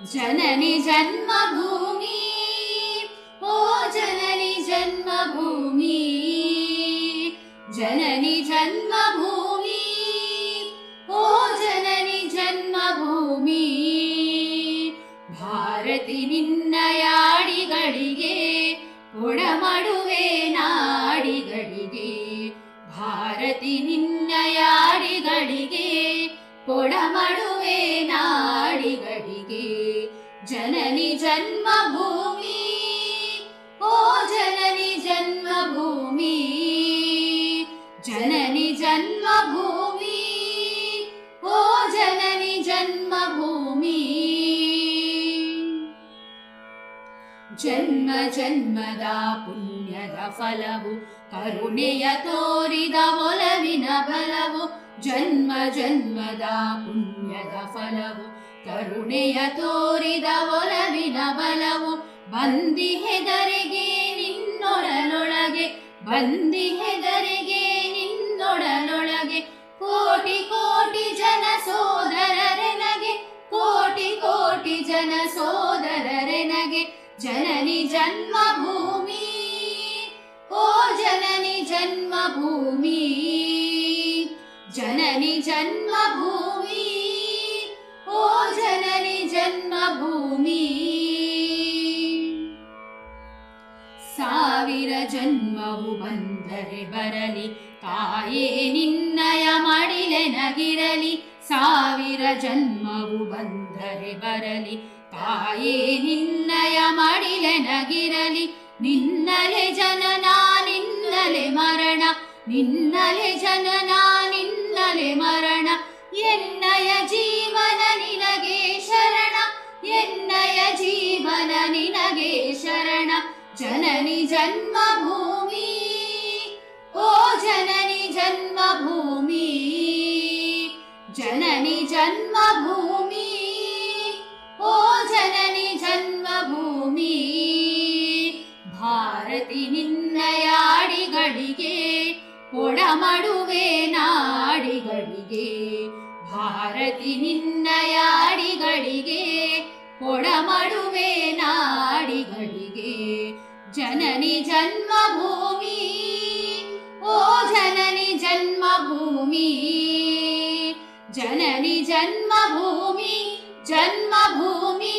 ಜನನಿ ಜನ್ಮಭೂಮಿ ಓ ಜನನಿ ಜನ್ಮಭೂಮಿ ಜನನಿ ಜನ್ಮಭೂಮಿ ಓ ಜನನಿ ಜನ್ಮಭೂಮಿ ಭಾರತಿ ನಿನ್ನಯಾಡಿಗಳಿಗೆ ಕೊಡಮಡುವೆ ನಾಡಿಗಳಿಗೆ ಭಾರತಿ ನಿನ್ನಯಾಡಿಗಳಿಗೆ ಕೊಡಮಡುವೆ ನಾಡಿಗಳಿಗೆ जननि जन्मभूमि ओ जननि जन्मभूमि जननि जन्मभूमि ओ जननि जन्मभूमि। जन्म जन्मदा पुण्यद फलवो करुणे तोरिदवो ಜನ್ಮ ಜನ್ಮದ ಪುಣ್ಯದ ಫಲವು, ಕರುಣೆಯ ತೋರಿದ ಒಲವಿನ ಬಲವು, ಬಂದಿ ಹೆದರಿಗೆ ನಿನ್ನೊಡಲೊಳಗೆ, ಬಂದಿ ಹೆದರಿಗೆ ನಿನ್ನೊಡಲೊಳಗೆ, ಕೋಟಿ ಕೋಟಿ ಜನ ಸೋದರರೆನಗೆ, ಕೋಟಿ ಕೋಟಿ ಜನ ಸೋದರರೆನಗೆ, ಜನನಿ ಜನ್ಮಭೂಮಿ, ಓ ಜನನಿ ಜನ್ಮಭೂಮಿ. ಜನನಿ ಜನ್ಮಭೂಮಿ, ಓ ಜನನಿ ಜನ್ಮಭೂಮಿ. ಸಾವಿರ ಜನ್ಮವು ಬಂದರೆ ಬರಲಿ, ತಾಯೇ ನಿನ್ನಯ ಮಡಿಲೆ ನಗಿರಲಿ. ಸಾವಿರ ಜನ್ಮವು ಬಂದರೆ ಬರಲಿ, ತಾಯೇ ನಿನ್ನಯ ಮಡಿಲೆ ನಗಿರಲಿ. ನಿನ್ನಲೆ ಜನನ, ನಿನ್ನಲೆ ಮರಣ, ನಿನ್ನಲೆ ಜನನ ನಿನ್ನಲೆ ಮರಣ. ಎನ್ನಯ ಜೀವನ ನಿನಗೆ ಶರಣ. ಎನ್ನಯ ಜೀವನ ನಿನಗೆ ಶರಣ. ಜನನಿ ಜನ್ಮ ಭೂಮಿ ಓ ಜನನಿ ಜನ್ಮ ಭೂಮಿ ಜನನಿ ಜನ್ಮ ಭೂಮಿ ಓ ಜನನಿ ಜನ್ಮ ಭೂಮಿ ಭಾರತಿ ನಿನ್ನಯಾಡಿಗಳಿಗೆ ಕೊಡಮಡುವೆ ಭಾರತಿ ನಿನ್ನಯಾಡಿಗಳಿಗೆ ಕೊಡಮಡುವೆ ನಾಡಿಗಳಿಗೆ. ಜನನಿ ಜನ್ಮಭೂಮಿ ಓ ಜನನಿ ಜನ್ಮಭೂಮಿ. ಜನನಿ ಜನ್ಮಭೂಮಿ ಜನ್ಮಭೂಮಿ ಜನ್ಮಭೂಮಿ